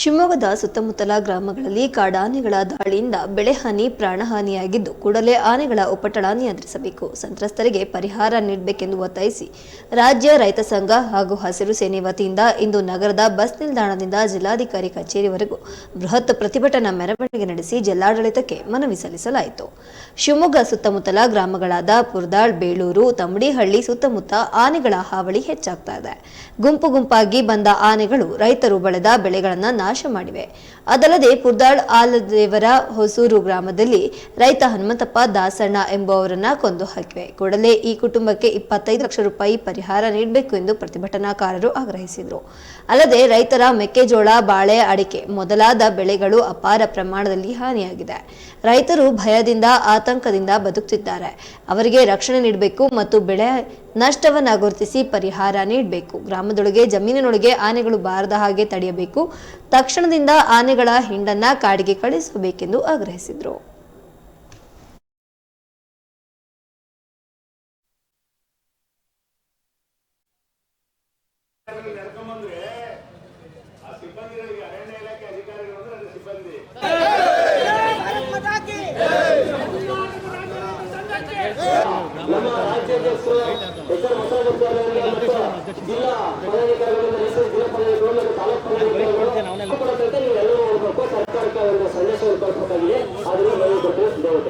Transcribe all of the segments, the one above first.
ಶಿವಮೊಗ್ಗದ ಸುತ್ತಮುತ್ತಲ ಗ್ರಾಮಗಳಲ್ಲಿ ಕಾಡಾನೆಗಳ ದಾಳಿಯಿಂದ ಬೆಳೆಹಾನಿ ಪ್ರಾಣಹಾನಿಯಾಗಿದ್ದು ಕೂಡಲೇ ಆನೆಗಳ ಉಪಟಳ ನಿಯಂತ್ರಿಸಬೇಕು. ಸಂತ್ರಸ್ತರಿಗೆ ಪರಿಹಾರ ನೀಡಬೇಕೆಂದು ಒತ್ತಾಯಿಸಿ ರಾಜ್ಯ ರೈತ ಸಂಘ ಹಾಗೂ ಹಸಿರು ಸೇನೆ ವತಿಯಿಂದ ಇಂದು ನಗರದ ಬಸ್ ನಿಲ್ದಾಣದಿಂದ ಜಿಲ್ಲಾಧಿಕಾರಿ ಕಚೇರಿವರೆಗೂ ಬೃಹತ್ ಪ್ರತಿಭಟನಾ ಮೆರವಣಿಗೆ ನಡೆಸಿ ಜಿಲ್ಲಾಡಳಿತಕ್ಕೆ ಮನವಿ ಸಲ್ಲಿಸಲಾಯಿತು. ಶಿವಮೊಗ್ಗ ಸುತ್ತಮುತ್ತಲ ಗ್ರಾಮಗಳಾದ ಪುರ್ದಾಳ್, ಬೇಳೂರು ತಮಡಿಹಳ್ಳಿ ಸುತ್ತಮುತ್ತ ಆನೆಗಳ ಹಾವಳಿ ಹೆಚ್ಚಾಗ್ತಾ ಇದೆ. ಗುಂಪು ಗುಂಪಾಗಿ ಬಂದ ಆನೆಗಳು ರೈತರು ಬೆಳೆದ ಬೆಳೆಗಳನ್ನು ನಾಶ ಮಾಡಿವೆ ಅದಲ್ಲದೆ ಪುರ್ದಾಳ್ ಆಲದೇವರ ಹೊಸೂರು ಗ್ರಾಮದಲ್ಲಿ ರೈತ ಹನುಮಂತಪ್ಪ ದಾಸಣ್ಣ ಎಂಬುವರನ್ನ ಕೊಂದು ಹಾಕಿವೆ. ಕೂಡಲೇ ಈ ಕುಟುಂಬಕ್ಕೆ ಇಪ್ಪತ್ತೈದು ಲಕ್ಷ ರೂಪಾಯಿ ಪರಿಹಾರ ನೀಡಬೇಕು ಎಂದು ಪ್ರತಿಭಟನಾಕಾರರು ಆಗ್ರಹಿಸಿದರು. ಅಲ್ಲದೆ ರೈತರ ಮೆಕ್ಕೆಜೋಳ, ಬಾಳೆ, ಅಡಿಕೆ ಮೊದಲಾದ ಬೆಳೆಗಳು ಅಪಾರ ಪ್ರಮಾಣದಲ್ಲಿ ಹಾನಿಯಾಗಿದೆ. ರೈತರು ಭಯದಿಂದ, ಆತಂಕದಿಂದ ಬದುಕುತ್ತಿದ್ದಾರೆ ಅವರಿಗೆ ರಕ್ಷಣೆ ನೀಡಬೇಕು ಮತ್ತು ಬೆಳೆ ನಷ್ಟವನ್ನ ಗುರುತಿಸಿ ಪರಿಹಾರ ನೀಡಬೇಕು ಗ್ರಾಮದೊಳಗೆ ಜಮೀನಿನೊಳಗೆ ಆನೆಗಳು ಬಾರದ ಹಾಗೆ ತಡೆಯಬೇಕು ತಕ್ಷಣದಿಂದ ಆನೆಗಳ ಹಿಂಡನ್ನ ಕಾಡಿಗೆ ಕಳಿಸಬೇಕೆಂದು ಆಗ್ರಹಿಸಿದರು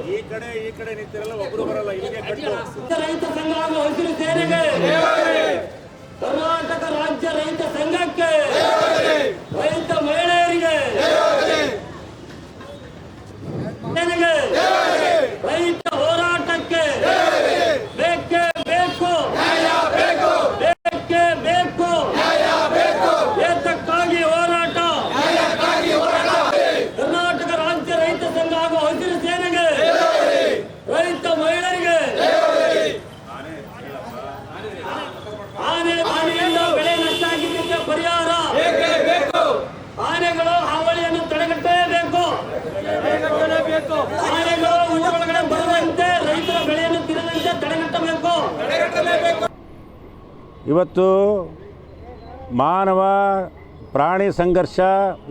ಈ ಕಡೆ ಈ ಕಡೆ ನಿಂತಿರಲ್ಲ ಒಬ್ರು ಬರಲ್ಲ ಇಲ್ಲಿಗೆ ರೈತ ಸಂಘ ಸೇನೆಗೆ ಕರ್ನಾಟಕ ರಾಜ್ಯ ರೈತ ಸಂಘಕ್ಕೆ ರೈತ ಮಹಿಳೆಯರಿಗೆ ಸೇನೆಗೆ ರೈತ ಹೋರಾಟಕ್ಕೆ ಬೇಕೇ ಬೇಕು ಬೇಕೇ ಬೇಕು ಏತಕ್ಕಾಗಿ ಹೋರಾಟ ಕರ್ನಾಟಕ ರಾಜ್ಯ ರೈತ ಸಂಘ ಹಾಗೂ ಹಸಿರು ಸೇನೆಗೆ ರೈತ ಮಹಿಳೆಯರಿಗೆ ಆನೆ ಆನೆಯಿಂದ ಬೆಳೆ ನಷ್ಟ ಆಗಿದ್ದಕ್ಕೆ ಪರಿಹಾರ ಆನೆಗಳು ಹಾವಳಿಯನ್ನು ತಡೆಗಟ್ಟಲೇಬೇಕು ಆನೆಗಳು ಒಳಗಡೆ ಬರದಂತೆ ರೈತರ ಬೆಳೆಯನ್ನು ತಿನ್ನದಂತೆ ತಡೆಗಟ್ಟಬೇಕು. ಇವತ್ತು ಮಾನವ ಪ್ರಾಣಿ ಸಂಘರ್ಷ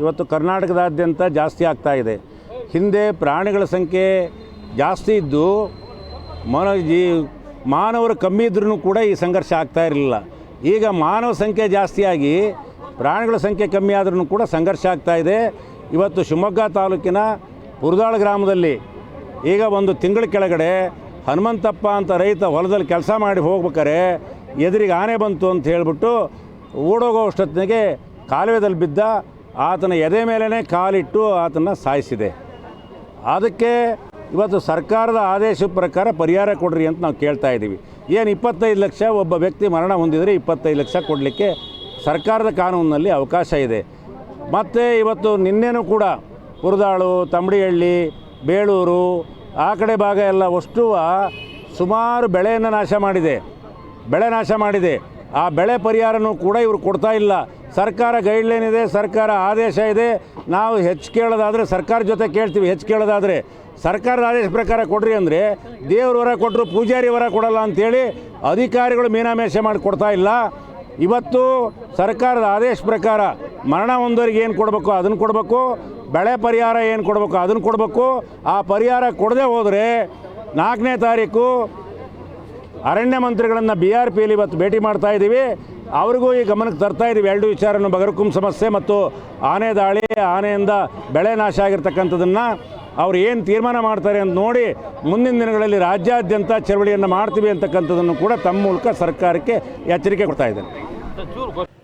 ಇವತ್ತು ಕರ್ನಾಟಕದಾದ್ಯಂತ ಜಾಸ್ತಿ ಆಗ್ತಾ ಇದೆ. ಹಿಂದೆ ಪ್ರಾಣಿಗಳ ಸಂಖ್ಯೆ ಜಾಸ್ತಿ ಇದ್ದು ಮನ ಈ ಮಾನವರು ಕಮ್ಮಿ ಇದ್ರೂ ಕೂಡ ಈ ಸಂಘರ್ಷ ಆಗ್ತಾ ಇರಲಿಲ್ಲ. ಈಗ ಮಾನವ ಸಂಖ್ಯೆ ಜಾಸ್ತಿಯಾಗಿ ಪ್ರಾಣಿಗಳ ಸಂಖ್ಯೆ ಕಮ್ಮಿ ಆದ್ರೂ ಕೂಡ ಸಂಘರ್ಷ ಆಗ್ತಾ ಇದೆ. ಇವತ್ತು ಶಿವಮೊಗ್ಗ ತಾಲೂಕಿನ ಪುರದಾಳ ಗ್ರಾಮದಲ್ಲಿ ಈಗ ಒಂದು ತಿಂಗಳ ಕೆಳಗಡೆ ಹನುಮಂತಪ್ಪ ಅಂತ ರೈತ ಹೊಲದಲ್ಲಿ ಕೆಲಸ ಮಾಡಿ ಹೋಗ್ಬೇಕಾರೆ ಎದುರಿಗೆ ಆನೆ ಬಂತು ಅಂತ ಹೇಳಿಬಿಟ್ಟು ಓಡೋಗೋ ಅಷ್ಟೊತ್ತಿಗೆ ಕಾಲುವೆದಲ್ಲಿ ಬಿದ್ದ ಆತನ ಎದೆ ಮೇಲೇ ಕಾಲಿಟ್ಟು ಆತನ ಸಾಯಿಸಿದೆ. ಅದಕ್ಕೆ ಇವತ್ತು ಸರ್ಕಾರದ ಆದೇಶ ಪ್ರಕಾರ ಪರಿಹಾರ ಕೊಡ್ರಿ ಅಂತ ನಾವು ಕೇಳ್ತಾ ಇದ್ದೀವಿ. ಏನು ಇಪ್ಪತ್ತೈದು ಲಕ್ಷ ಒಬ್ಬ ವ್ಯಕ್ತಿ ಮರಣ ಹೊಂದಿದರೆ ಇಪ್ಪತ್ತೈದು ಲಕ್ಷ ಕೊಡಲಿಕ್ಕೆ ಸರ್ಕಾರದ ಕಾನೂನಿನಲ್ಲಿ ಅವಕಾಶ ಇದೆ. ಮತ್ತು ಇವತ್ತು ನಿನ್ನೆನೂ ಕೂಡ ಪುರದಾಳು ತಂಬಡಿಹಳ್ಳಿ, ಬೇಳೂರು, ಆ ಕಡೆ ಭಾಗ ಎಲ್ಲ ಅಷ್ಟು ಸುಮಾರು ಬೆಳೆಯನ್ನು ನಾಶ ಮಾಡಿದೆ. ಬೆಳೆ ನಾಶ ಮಾಡಿದೆ. ಆ ಬೆಳೆ ಪರಿಹಾರನೂ ಕೂಡ ಇವರು ಕೊಡ್ತಾ ಇಲ್ಲ. ಸರ್ಕಾರ ಗೈಡ್ಲೈನ್ ಇದೆ, ಸರ್ಕಾರ ಆದೇಶ ಇದೆ. ನಾವು ಹೆಚ್ಚು ಕೇಳೋದಾದರೆ ಸರ್ಕಾರ ಜೊತೆ ಕೇಳ್ತೀವಿ, ಹೆಚ್ಚು ಕೇಳೋದಾದರೆ. ಸರ್ಕಾರದ ಆದೇಶ ಪ್ರಕಾರ ಕೊಡ್ರಿ ಅಂದರೆ ದೇವ್ರ ವರ ಕೊಟ್ಟರು ಪೂಜಾರಿ ವರ ಕೊಡಲ್ಲ ಅಂಥೇಳಿ ಅಧಿಕಾರಿಗಳು ಮೀನಾಮೇಷ ಮಾಡಿ ಕೊಡ್ತಾ ಇಲ್ಲ. ಇವತ್ತು ಸರ್ಕಾರದ ಆದೇಶ ಪ್ರಕಾರ ಮರಣ ಹೊಂದೋರಿಗೆ ಏನು ಕೊಡಬೇಕು, ಅದನ್ನು ಕೊಡಬೇಕು. ಬೆಳೆ ಪರಿಹಾರ ಏನು ಕೊಡಬೇಕು ಅದನ್ನು ಕೊಡಬೇಕು. ಆ ಪರಿಹಾರ ಕೊಡದೆ ಹೋದರೆ ನಾಲ್ಕನೇ ತಾರೀಕು ಅರಣ್ಯ ಮಂತ್ರಿಗಳನ್ನು ಬಿ ಆರ್ ಪಿಯಲ್ಲಿ ಇವತ್ತು ಭೇಟಿ ಮಾಡ್ತಾ ಇದ್ದೀವಿ. ಅವ್ರಿಗೂ ಈ ಗಮನಕ್ಕೆ ತರ್ತಾ ಇದ್ದೀವಿ. ಎರಡು ವಿಚಾರವನ್ನು ಬಗರ್ಕುಂ ಸಮಸ್ಯೆ ಮತ್ತು ಆನೆ ದಾಳಿ, ಆನೆಯಿಂದ ಬೆಳೆ ನಾಶ ಆಗಿರ್ತಕ್ಕಂಥದ್ದನ್ನು ಅವ್ರು ಏನು ತೀರ್ಮಾನ ಮಾಡ್ತಾರೆ ಅಂತ ನೋಡಿ ಮುಂದಿನ ದಿನಗಳಲ್ಲಿ ರಾಜ್ಯಾದ್ಯಂತ ಚಳವಳಿಯನ್ನು ಮಾಡ್ತೀವಿ ಅಂತಕ್ಕಂಥದ್ದನ್ನು ಕೂಡ ತಮ್ಮ ಮೂಲಕ ಸರ್ಕಾರಕ್ಕೆ ಎಚ್ಚರಿಕೆ ಕೊಡ್ತಾ ಇದ್ದಾರೆ